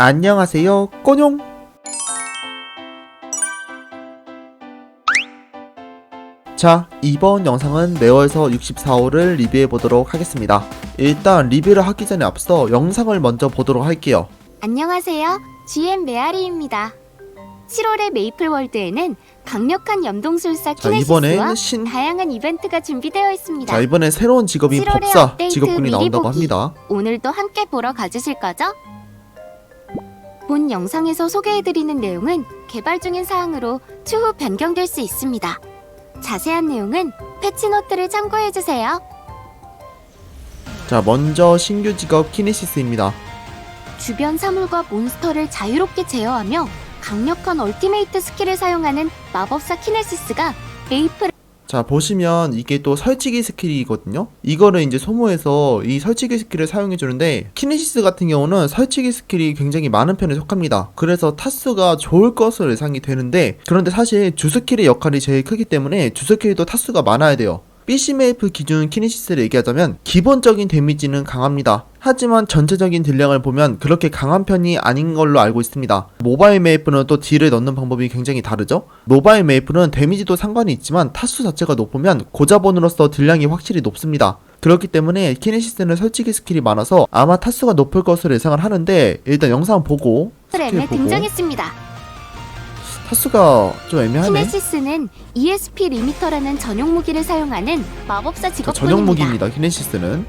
안녕하세요, 꼬뇽. 자, 이번 영상은 네월서 64호를 리뷰해 보도록 하겠습니다. 일단 리뷰를 하기 전에 앞서 영상을 먼저 보도록 할게요. 안녕하세요. GM 메아리입니다. 7월의 메이플 월드에는 강력한 염동술사 자, 키네시스와 신 다양한 이벤트가 준비되어 있습니다. 자, 이번에 새로운 직업인 7월의 법사 업데이트 직업군이 미리 나온다고 보기. 합니다. 오늘도 함께 보러 가주실 거죠? 본 영상에서 소개해드리는 내용은 개발 중인 사항으로 추후 변경될 수 있습니다. 자세한 내용은 패치노트를 참고해주세요. 자, 먼저 신규 직업 키네시스입니다. 주변 사물과 몬스터를 자유롭게 제어하며 강력한 얼티메이트 스킬을 사용하는 마법사 키네시스가 메이플 자 보시면 이게 또 설치기 스킬이거든요. 이거를 이제 소모해서 이 설치기 스킬을 사용해 주는데 키네시스 같은 경우는 설치기 스킬이 굉장히 많은 편에 속합니다. 그래서 타수가 좋을 것으로 예상이 되는데 그런데 사실 주 스킬의 역할이 제일 크기 때문에 주 스킬도 타수가 많아야 돼요 메이플 기준 키네시스를 얘기하자면 기본적인 데미지는 강합니다. 하지만 전체적인 딜량을 보면 그렇게 강한 편이 아닌 걸로 알고 있습니다. 모바일 메이플은 또 딜을 넣는 방법이 굉장히 다르죠. 모바일 메이플은 데미지도 상관이 있지만 타수 자체가 높으면 고자본으로서 딜량이 확실히 높습니다. 그렇기 때문에 키네시스는 설치기 스킬이 많아서 아마 타수가 높을 것으로 예상을 하는데 일단 영상 보고 스킬 보고 등장했습니다. 타수가 좀 애매하네. 키네시스는 ESP 리미터라는 전용 무기를 사용하는 마법사 자, 직업군입니다. 전용 무기입니다. 키네시스는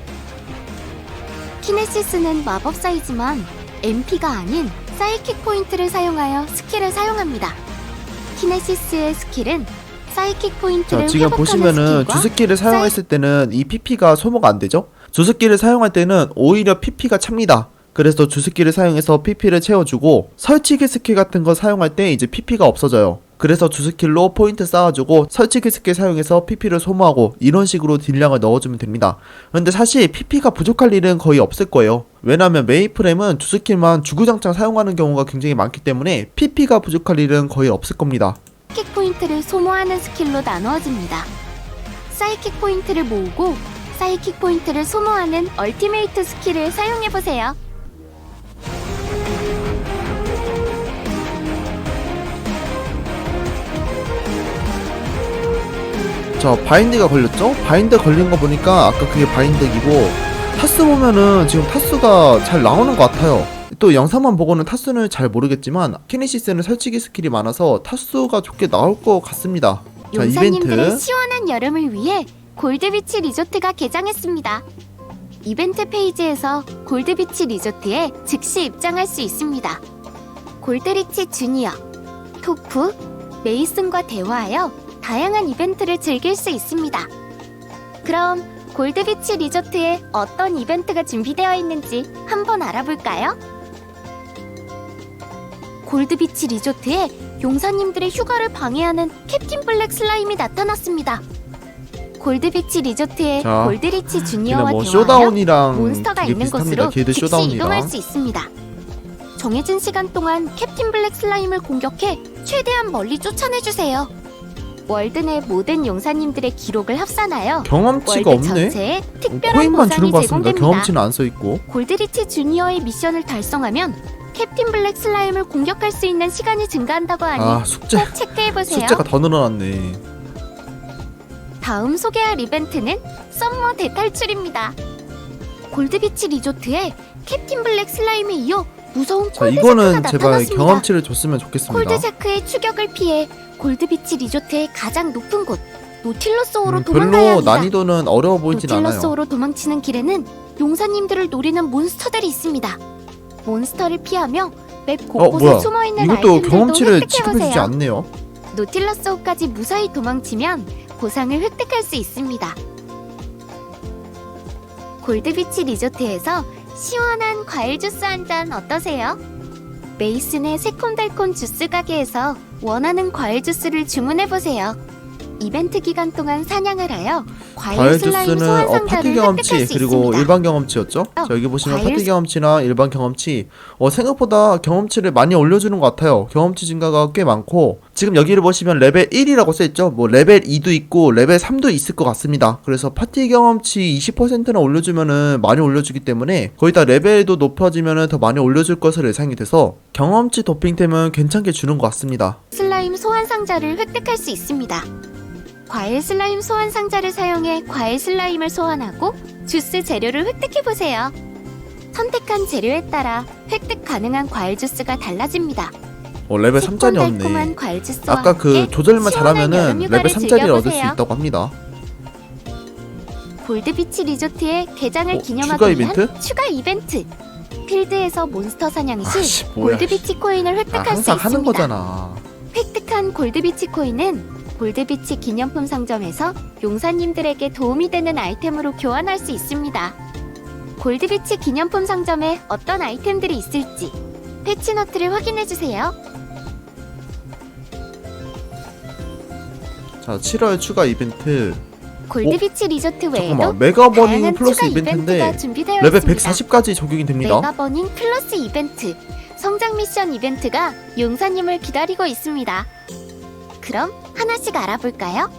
키네시스는 마법사이지만 MP가 아닌 사이킥 포인트를 사용하여 스킬을 사용합니다. 키네시스의 스킬은 사이킥 자 포인트를 지금 회복하는 보시면은 스킬과 주스킬을 사용했을 때는 이 PP가 소모가 안 되죠? 주스킬을 사용할 때는 오히려 PP가 찹니다. 그래서 주스킬을 사용해서 PP를 채워주고 설치기 스킬 같은 거 사용할 때 이제 PP가 없어져요. 그래서 주스킬로 포인트 쌓아주고 설치기 스킬 사용해서 PP를 소모하고 이런 식으로 딜량을 넣어주면 됩니다. 근데 사실 PP가 부족할 일은 거의 없을 거예요. 왜냐면 메이프렘은 주스킬만 주구장창 사용하는 경우가 굉장히 많기 때문에 PP가 부족할 일은 거의 없을 겁니다. 사이킥 포인트를 소모하는 스킬로 나누어집니다. 사이킥 포인트를 모으고 사이킥 포인트를 소모하는 얼티메이트 스킬을 사용해보세요. 자 바인드가 걸렸죠? 바인드 걸린 거 보니까 아까 그게 바인드이고 타스 보면은 지금 타스가 잘 나오는 것 같아요 또 영상만 보고는 타스는 잘 모르겠지만 키네시스는 설치기 스킬이 많아서 타스가 좋게 나올 것 같습니다 자 이벤트 시원한 여름을 위해 골드비치 리조트가 개장했습니다. 이벤트 페이지에서 골드비치 리조트에 즉시 입장할 수 있습니다. 골드리치 주니어, 토프, 메이슨과 대화하여 다양한 이벤트를 즐길 수 있습니다. 그럼 골드비치 리조트에 어떤 이벤트가 준비되어 있는지 한번 알아볼까요? 골드비치 리조트에 용사님들의 휴가를 방해하는 캡틴 블랙 슬라임이 나타났습니다. 골드비치 리조트의 자, 골드리치 주니어와 뭐 대화하여 쇼다운이랑 몬스터가 되게 있는 비슷합니다 곳으로 길드 즉시 이동할 쇼다운이랑 수 있습니다. 정해진 시간 동안 캡틴 블랙 슬라임을 공격해 최대한 멀리 쫓아내주세요. 월드 내 모든 용사님들의 기록을 합산하여 경험치가 월드 없네 전체에 특별한 코인만 주는 보상이 같습니다 제공됩니다. 경험치는 안 써 있고 골드리치 주니어의 미션을 달성하면 캡틴 블랙 슬라임을 공격할 수 있는 시간이 증가한다고 하니 아 숙제 꼭 체크해보세요. 숙제가 더 늘어났네 다음 소개할 이벤트는 썸머 대탈출입니다. 골드비치 리조트에 캡틴 블랙 슬라임에 이어 무서운 자 콜드샤크가 이거는 제발 나타났습니다. 경험치를 줬으면 좋겠습니다 콜드샤크의 추격을 피해 골드비치 리조트의 가장 높은 곳 노틸러스호로 음, 도망가야 별로 합니다. 난이도는 어려워 보이진 않아요 노틸러스호로 도망치는 길에는 용사님들을 노리는 몬스터들이 있습니다. 몬스터를 피하며 맵어 곳곳에 뭐야 숨어 있는 이것도 아이템들도 경험치를 지급해주지. 않네요 노틸러스호까지 무사히 도망치면 보상을 획득할 수 있습니다. 골드비치 리조트에서 시원한 과일 주스 한 잔 어떠세요? 메이슨의 새콤달콤 주스 가게에서 원하는 과일 주스를 주문해 보세요. 이벤트 기간 동안 사냥을 하여 과일, 과일 슬라임 주스는 소환 어, 상자를 파티 획득할 경험치 수 그리고 있습니다. 일반 경험치였죠. 어, 자 여기 보시면 과일 파티 수- 경험치나 일반 경험치 어, 생각보다 경험치를 많이 올려주는 것 같아요. 경험치 증가가 꽤 많고 지금 여기를 보시면 레벨 1이라고 써있죠. 뭐 레벨 2도 있고 레벨 3도 있을 것 같습니다. 그래서 파티 경험치 20%나 올려주면은 많이 올려주기 때문에 거기다 레벨도 높아지면은 더 많이 올려줄 것으로 예상이 돼서 경험치 도핑템은 괜찮게 주는 것 같습니다. 슬라임 소환 상자를 획득할 수 있습니다. 과일 슬라임 소환 상자를 사용해 과일 슬라임을 소환하고 주스 재료를 획득해 보세요. 선택한 재료에 따라 획득 가능한 과일 주스가 달라집니다. 어, 레벨 3짜리 달콤한 없네. 과일 주스와 아까 그 함께 조절만 시원한 잘하면은 여름 레벨 휴가를 3짜리를 얻을 수 즐겨보세요. 있다고 합니다. 골드비치 리조트의 개장을 어, 기념하기 추가 위한 이벤트? 추가 이벤트. 필드에서 몬스터 사냥 시 아씨 뭐야. 골드비치 코인을 아, 획득할 수 항상 하는 있습니다. 거잖아. 획득한 골드비치 코인은 골드비치 기념품 상점에서 용사님들에게 도움이 되는 아이템으로 교환할 수 있습니다. 골드비치 기념품 상점에 어떤 아이템들이 있을지 패치노트를 확인해주세요. 자, 7월 추가 이벤트. 골드비치 리조트 외에도 잠깐만. 메가버닝 다양한 플러스 추가 이벤트인데 이벤트가 준비되어 레벨 있습니다. 140까지 적용이 됩니다. 메가버닝 플러스 이벤트 성장 미션 이벤트가 용사님을 기다리고 있습니다. 그럼 하나씩 알아볼까요?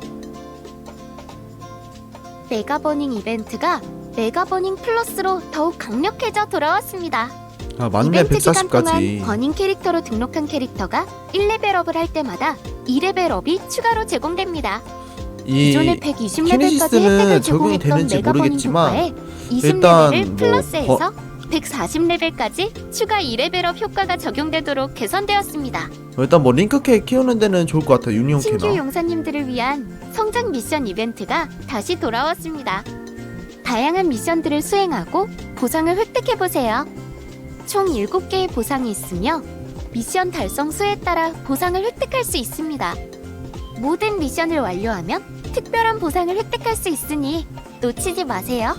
메가버닝 이벤트가 메가버닝 플러스로 더욱 강력해져 돌아왔습니다. 아, 맞네. 이벤트 기간 동안 140까지. 버닝 캐릭터로 등록한 캐릭터가 1레벨업을 할 때마다 2레벨업이 추가로 제공됩니다. 이 기존의 120레벨까지 키네시스는 혜택을 적용이 제공했던 되는지 메가버닝 모르겠지만 효과에 일단 20레벨을 뭐 플러스해서 140레벨까지 추가 2레벨업 효과가 적용되도록 개선되었습니다. 일단 뭐 링크캐 키우는 데는 좋을 것 같아요. 유니온 신규 캐나. 용사님들을 위한 성장 미션 이벤트가 다시 돌아왔습니다. 다양한 미션들을 수행하고 보상을 획득해보세요. 총 7개의 보상이 있으며 미션 달성 수에 따라 보상을 획득할 수 있습니다. 모든 미션을 완료하면 특별한 보상을 획득할 수 있으니 놓치지 마세요.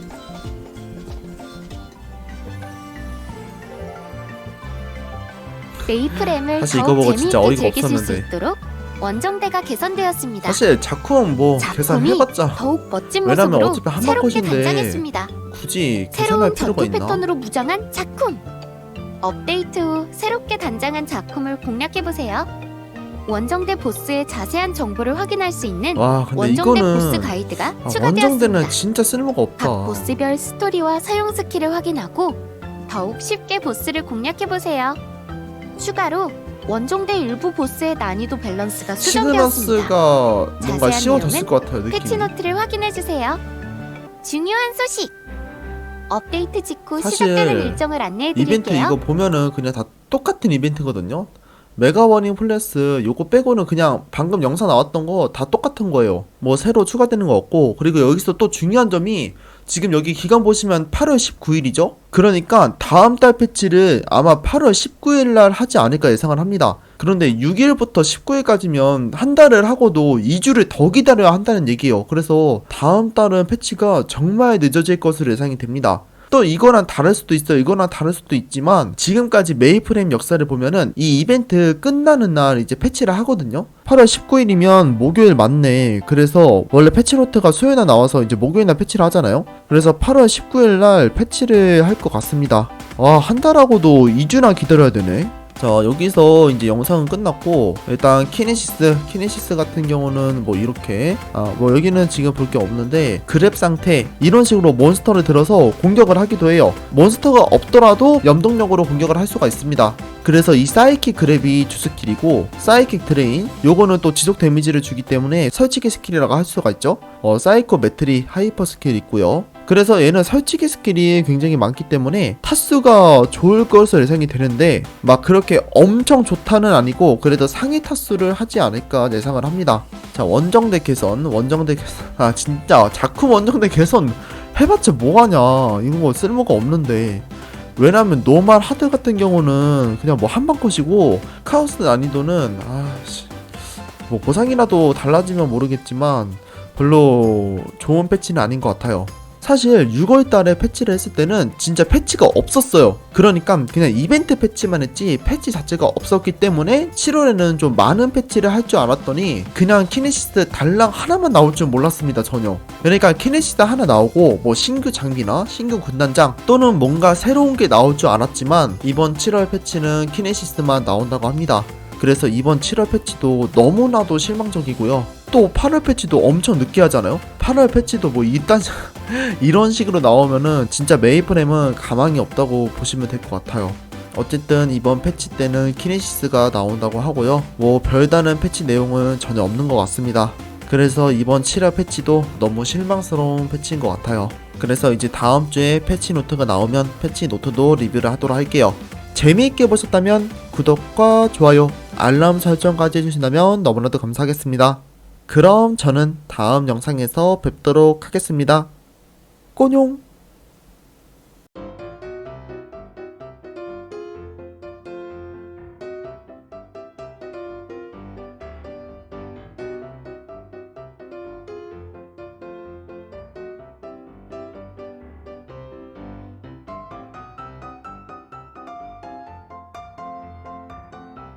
메이플엠을 사실 이거 더욱 보고 진짜 재미있게 어이가 수 없었는데. 있도록 원정대가 개선되었습니다. 사실 작품 뭐 작품이 계산해봤자 더욱 멋진 왜냐면 모습으로 어차피 한방 새롭게 컷인데 단장했습니다. 굳이 계산할 새로운 필요가 전투 있나? 패턴으로 무장한 작품. 업데이트 후 새롭게 단장한 작품을 공략해 보세요. 원정대 보스의 자세한 정보를 확인할 수 있는 와 근데 원정대 보스 이거는 가이드가 아, 추가되었습니다. 원정대는 진짜 쓸모가 없다. 각 보스별 스토리와 사용 스킬을 확인하고 더욱 쉽게 보스를 공략해 보세요. 추가로 원정대 일부 보스의 난이도 밸런스가 수정되었습니다. 시그너스가 뭔가 자세한 쉬워졌을 내용은 것 같아요 느낌이. 패치노트를 확인해 주세요. 중요한 소식. 업데이트 직후 사실 시작되는 일정을 안내해 이벤트 드릴게요. 이거 보면은 그냥 다 똑같은 이벤트거든요. 메가워닝 플러스 요거 빼고는 그냥 방금 영상 나왔던 거 다 똑같은 거예요. 뭐 새로 추가되는 거 없고 그리고 여기서 또 중요한 점이 지금 여기 기간 보시면 8월 19일이죠. 그러니까 다음 달 패치를 아마 8월 19일 날 하지 않을까 예상을 합니다. 그런데 6일부터 19일까지면 한 달을 하고도 2주를 더 기다려야 한다는 얘기예요. 그래서 다음 달은 패치가 정말 늦어질 것으로 예상이 됩니다. 또 이거랑 다를 수도 있어요. 이거랑 다를 수도 있지만 지금까지 메이프레임 역사를 보면은 이 이벤트 끝나는 날 이제 패치를 하거든요. 8월 19일이면 목요일 맞네. 그래서 원래 패치노트가 수요일날 나와서 이제 목요일날 패치를 하잖아요. 그래서 8월 19일 날 패치를 할 것 같습니다. 와, 한 달하고도 2주나 기다려야 되네. 자 여기서 이제 영상은 끝났고 일단 키네시스 키네시스 같은 경우는 뭐 이렇게 아 뭐 여기는 지금 볼 게 없는데 그랩 상태 이런 식으로 몬스터를 들어서 공격을 하기도 해요. 몬스터가 없더라도 염동력으로 공격을 할 수가 있습니다. 그래서 이 사이킥 그랩이 주 스킬이고 사이킥 드레인 요거는 또 지속 데미지를 주기 때문에 설치기 스킬이라고 할 수가 있죠. 어 사이코 매트리 하이퍼 스킬 있고요 그래서 얘는 설치기 스킬이 굉장히 많기 때문에 타수가 좋을 것으로 예상이 되는데 막 그렇게 엄청 좋다는 아니고 그래도 상위 타수를 하지 않을까 예상을 합니다. 자 원정대 개선 원정대 개선. 아 진짜. 작품 원정대 개선 해봤자 뭐하냐. 이거 쓸모가 없는데. 왜냐면 노말 하드 같은 경우는 그냥 뭐 한방 컷이고 카오스 난이도는 아씨. 뭐 보상이라도 달라지면 모르겠지만 별로 좋은 패치는 아닌 것 같아요. 사실 6월 달에 패치를 했을 때는 진짜 패치가 없었어요. 그러니까 그냥 이벤트 패치만 했지 패치 자체가 없었기 때문에 7월에는 좀 많은 패치를 할 줄 알았더니 그냥 키네시스 달랑 하나만 나올 줄 몰랐습니다, 전혀. 그러니까 키네시스 하나 나오고 뭐 신규 장비나 신규 군단장 또는 뭔가 새로운 게 나올 줄 알았지만 이번 7월 패치는 키네시스만 나온다고 합니다. 그래서 이번 7월 패치도 너무나도 실망적이고요. 또 8월 패치도 엄청 늦게 하잖아요. 8월 패치도 뭐 이딴 이런 식으로 나오면은 진짜 메이플엠은 가망이 없다고 보시면 될 것 같아요. 어쨌든 이번 패치 때는 키네시스가 나온다고 하고요. 뭐 별다른 패치 내용은 전혀 없는 것 같습니다. 그래서 이번 7화 패치도 너무 실망스러운 패치인 것 같아요. 그래서 이제 다음 주에 패치 노트가 나오면 패치 노트도 리뷰를 하도록 할게요. 재미있게 보셨다면 구독과 좋아요, 알람 설정까지 해주신다면 너무나도 감사하겠습니다. 그럼 저는 다음 영상에서 뵙도록 하겠습니다. 꼬뇽!